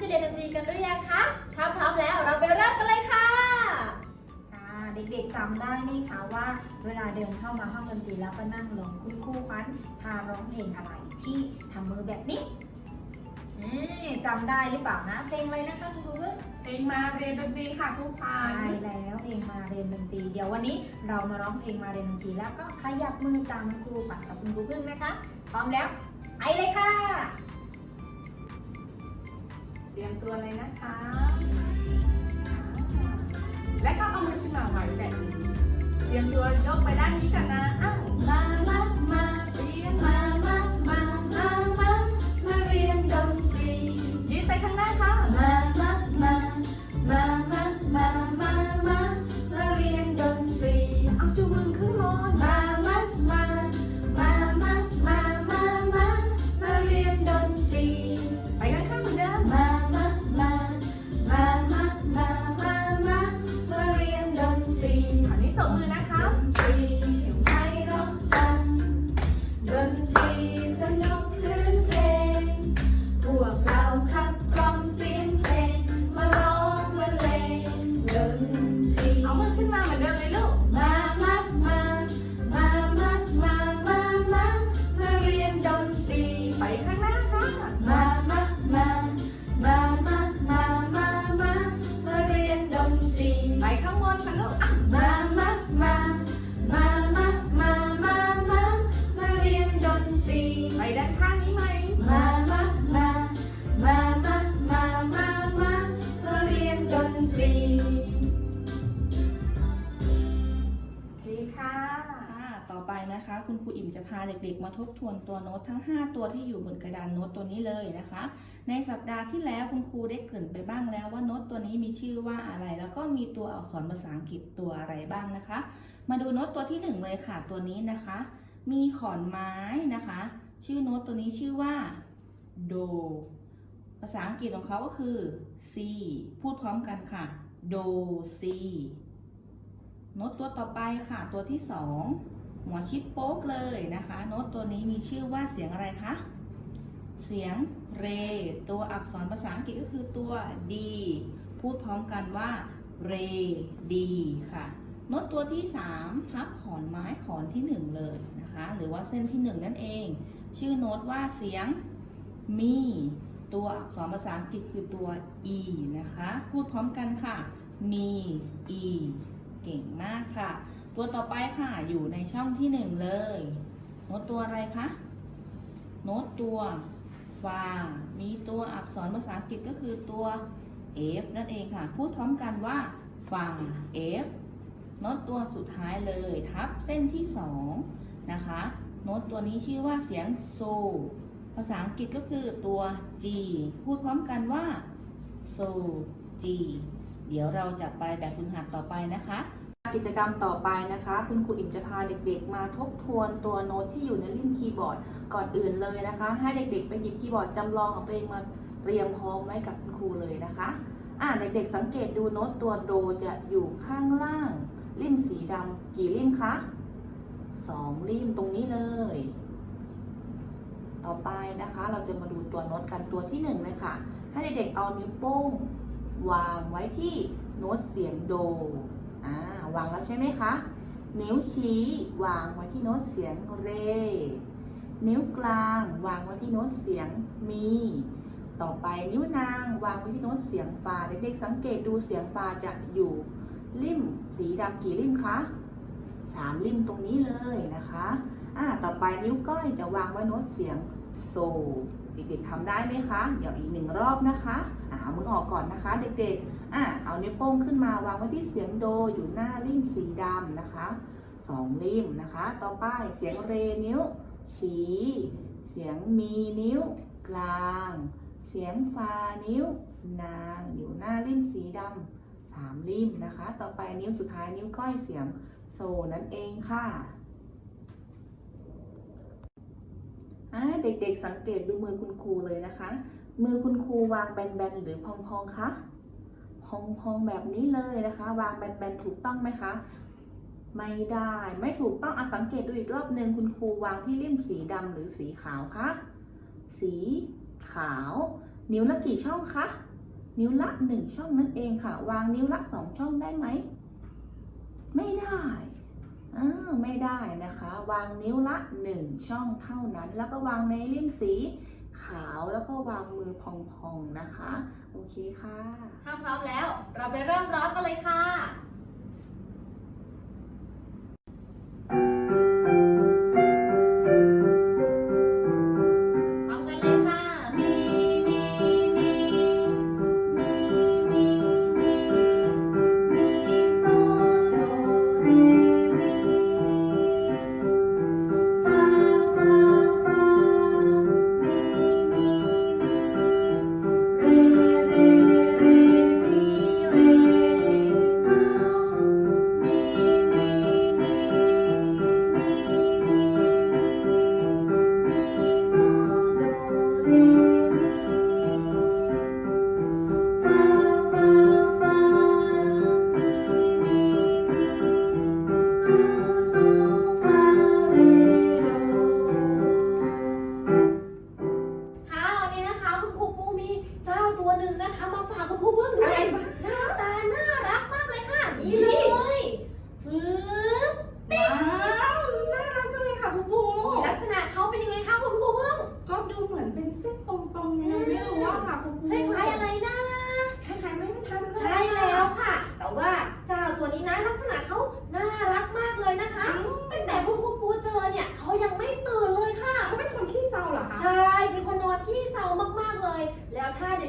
ที่จะเรียนดนตรีกันหรือยังคะถ้าพร้อมแล้วเราไปเริ่มกันเลยค่ะค่ะเด็กๆจำได้ไหมคะว่า เวลาเดินเข้ามาห้องดนตรีแล้วก็นั่งลงคุณครูฟันพาร้องเพลงอะไรที่ทำมือแบบนี้อืมจำได้หรือเปล่านะเพลงอะไรนะคะคุณครูเอ้ยเพลงมาเรียนดนตรีค่ะครูฟัใช่นแล้วเพลงมาเรียนดนตรี เดี๋ยววันนี้เรามาร้องเพลงมาเรียนดนตรีแล้วก็ขยับมือตามคุณครูปัดกับคุณครูพึ่งนะคะ พร้อมแล้วไปเลยค่ะ เตรียมตัวเลยนะคะ และก็เอามือขึ้นมาไว้แบบนี้ เตรียมตัวยกไปด้านนี้กันนะ คะคุณครูอิ่มจะพาเด็กๆ มาทบทวนตัวโน้ตทั้ง 5 ตัวที่อยู่บนกระดานโน้ตตัวนี้เลยนะคะ ในสัปดาห์ที่แล้วคุณครูได้เกริ่นไปบ้างแล้วว่าโน้ตตัวนี้มีชื่อว่าอะไร แล้วก็มีตัวอักษรภาษาอังกฤษตัวอะไรบ้างนะคะ มาดูโน้ตตัวที่ 1 เลยค่ะตัวนี้นะคะ มีขอนไม้นะคะ ชื่อโน้ตตัวนี้ชื่อว่า do ภาษาอังกฤษของเขาก็คือ C พูดพร้อมกันค่ะ do C โน้ตตัวต่อไปค่ะ ตัวที่สอง หัวชิดโป๊กเลยนะคะ โน้ตตัวนี้มีชื่อว่าเสียงอะไรคะ เสียงเร ตัวอักษรภาษาอังกฤษก็คือตัว D พูดพร้อมกันว่าเร D ค่ะโน้ตตัวที่ 3 ทับขอนไม้ขอนที่ 1 เลยนะคะ หรือว่าเส้นที่ 1 นั่นเอง ชื่อโน้ตว่าเสียงมี ตัวอักษรภาษาอังกฤษคือตัว E นะคะ พูดพร้อมกันค่ะ มี E เก่งมากค่ะ ตัวต่อไปค่ะ อยู่ในช่องที่หนึ่งเลย โน้ตตัวอะไรคะ โน้ตตัวฟา มีตัวอักษรภาษาอังกฤษก็คือตัว F นั่นเองค่ะ พูดพร้อมกันว่าฟา F โน้ตตัวสุดท้ายเลย ทับเส้นที่สองนะคะ โน้ตตัวนี้ชื่อว่าเสียงโซ ภาษาอังกฤษก็คือตัว G พูดพร้อมกันว่า so G เดี๋ยวเราจะไปแบบฝึกหัดต่อไปนะคะ กิจกรรมต่อไปนะคะ คุณครูอิ่มจะพาเด็กๆ มาทบทวนตัวโน้ตที่อยู่ในลิ้นคีย์บอร์ดก่อนอื่นเลยนะคะ ให้เด็กๆ ไปหยิบคีย์บอร์ดจำลองของตัวเองมาเตรียมพร้อมไว้กับคุณครูเลยนะคะอ่าเด็กๆสังเกตดูโน้ตตัวโดจะอยู่ข้างล่าง ริมสีดำกี่ริมคะสองริมตรงนี้เลย ต่อไปนะคะ เราจะมาดูตัวโน้ตกันตัวที่หนึ่งเลยค่ะ ให้เด็กๆเอานิ้วโป้งวางไว้ที่โน้ตเสียงโด อ่าวางแล้วใช่ไหมคะ นิ้วชี้วางไว้ที่โน้ตเสียงเร นิ้วกลางวางไว้ที่โน้ตเสียงมี ต่อไปนิ้วนางวางไว้ที่โน้ตเสียงฟา เด็กๆสังเกตดูเสียงฟาจะอยู่ริมสีดำกี่ริมคะสามริมตรงนี้เลยนะคะอ่าต่อไปนิ้วก้อยจะวางไว้โน้ตเสียงโซเด็กๆทำได้ไหมคะ เดี๋ยวอีกหนึ่งรอบนะคะอ่าเอามือออกก่อนนะคะ เด็กๆ อ่าเอานิ้วโป้งขึ้นมาวางไว้ที่เสียงโดอยู่หน้าริมสีดำนะคะสองริมนะคะ ต่อไปเสียงเรนิ้วชี้ เสียงมีนิ้ว กลาง เสียงฟานิ้วนางอยู่หน้าริมสีดำสามริมนะคะ ต่อไปนิ้วสุดท้ายนิ้วก้อยเสียงโซนั่นเองค่ะเด็กๆสังเกตดูมือคุณครูเลยนะคะ มือคุณครูวางแบนๆหรือพองๆคะ พองๆแบบนี้เลยนะคะ วางแบนๆถูกต้องไหมคะไม่ได้ไม่ถูกต้องอสังเกตดูอีกรอบหนึ่งคุณครูวางที่ริมสีดำหรือสีขาวคะสีขาว นิ้วละกี่ช่องคะนิ้วละหนึ่งช่องนั่นเองค่ะ วางนิ้วละสองช่องได้ไหมไม่ได้อ่าไม่ได้นะคะ วางนิ้วละหนึ่งช่องเท่านั้น แล้วก็วางในลิ้นสี ขาวแล้วก็วางมือพองๆนะคะ โอเคค่ะ ถ้าพร้อมแล้ว เราไปเริ่มร้องกันเลยค่ะ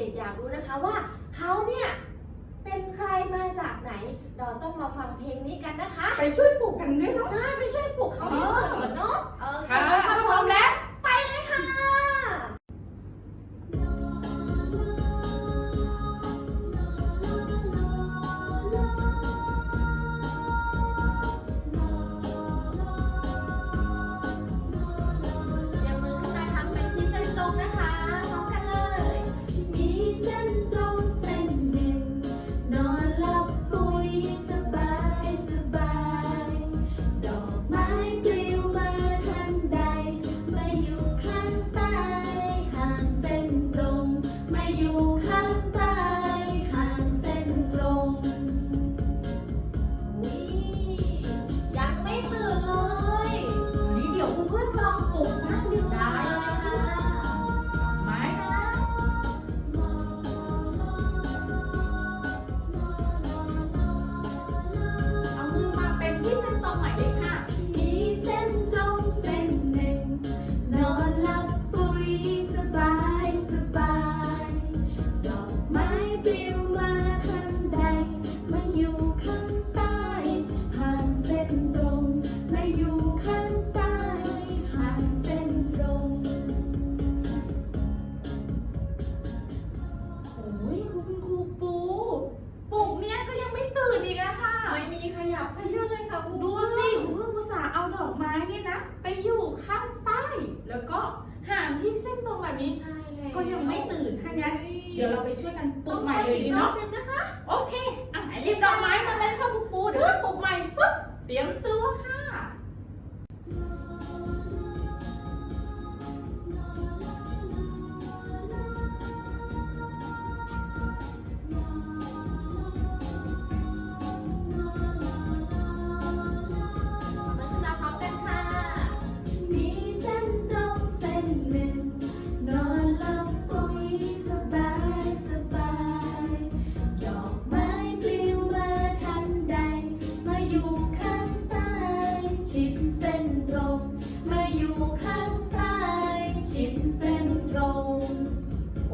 ด็กๆอยากรู้นะคะว่าเขาเนี่ยเป็นใครมาจากไหน เราต้องมาฟังเพลงนี้กันนะคะ ไปช่วยปลูกกันด้วยเนาะใช่ไปช่วยปลุกเขาให้ตื่นก่อนเนาะโอเคค่ะ ถ้าพร้อมแล้ว แล้วก็ห่างที่เส้นตรงแบบนี้ใช่แล้วก็ยังไม่ตื่นถ้างั้นเดี๋ยวเราไปช่วยกันปลูต้อกงใหม่ไปเลยอีดีกรอบเนาะนึงนะคะ โอเคอะหยิบดอกไม้มาเลยค่ะคุณปูเดี๋ยวเราปลูกใหม่ปุ๊บเตรียมตัวค่ะ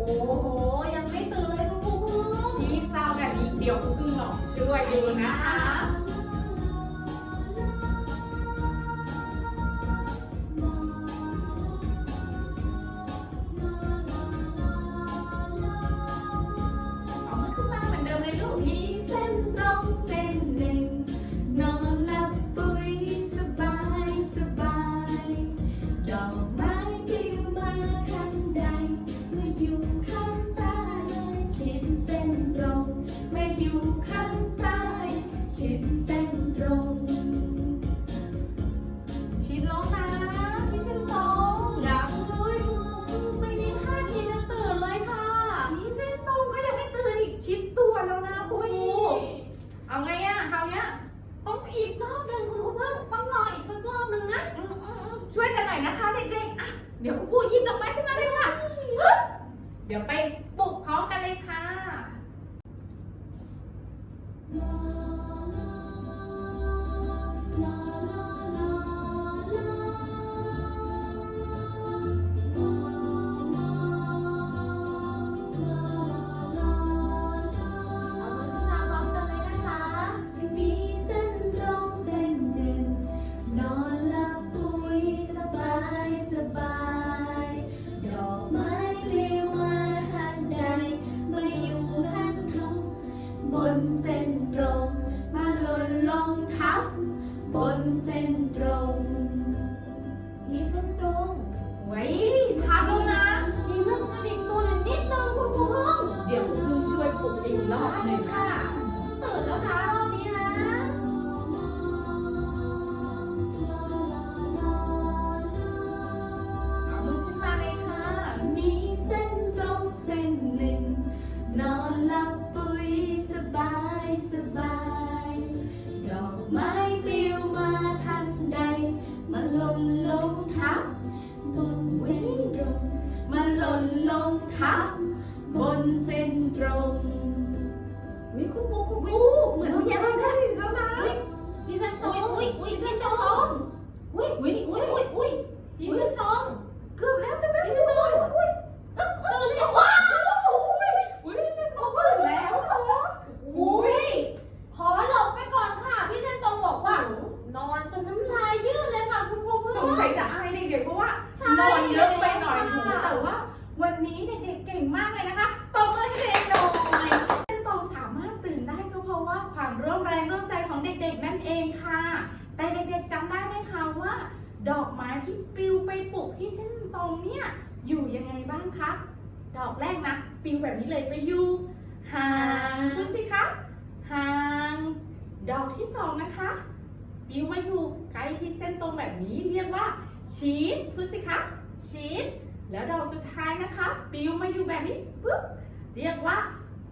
โอ้โห ยังไม่ตื่นเลยคุณครูพึ่งที่เศร้าแบบนี้เดี๋ยวคุณพึ่งหลอกช่วยดูนะคะ ด็กๆอะเดี๋ยวคุณปู่หยิบดอกไม้ขึ้นมาเลยค่ะ เดี๋ยวไป ปลิวไปปลุกที่เส้นตรงเนี่ยอยู่ยังไงบ้างคะดอกแรกนะปลิวแบบนี้เลยไปอยู่ห่างพูดสิคะห่าง ดอกที่สองนะคะปลิวมาอยู่ใกล้ที่เส้นตรงแบบนี้เรียกว่าชีสพูดสิคะชีสแล้วดอกสุดท้ายนะคะปลิวมาอยู่แบบนี้ปุ๊บเรียกว่า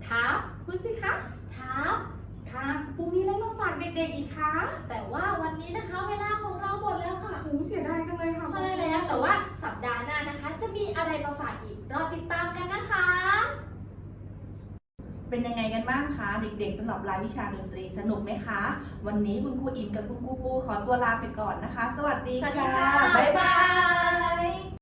ทับพูดสิคะทับค่ะปูมีอะไรมาฝากเด็กๆอีกคะ เสียดายจังเลยค่ะใช่แล้วแต่ว่าสัปดาห์หน้านะคะ จะมีอะไรมาฝากอีกรอติดตามกันนะคะ เป็นยังไงกันบ้างคะเด็กๆสำหรับรายวิชาดนตรีสนุกไหมคะ วันนี้คุณครูอิมกับคุณครูปูขอตัวลาไปก่อนนะคะ สวัสดีสวัสดีค่ะค่ะบ๊ายบาย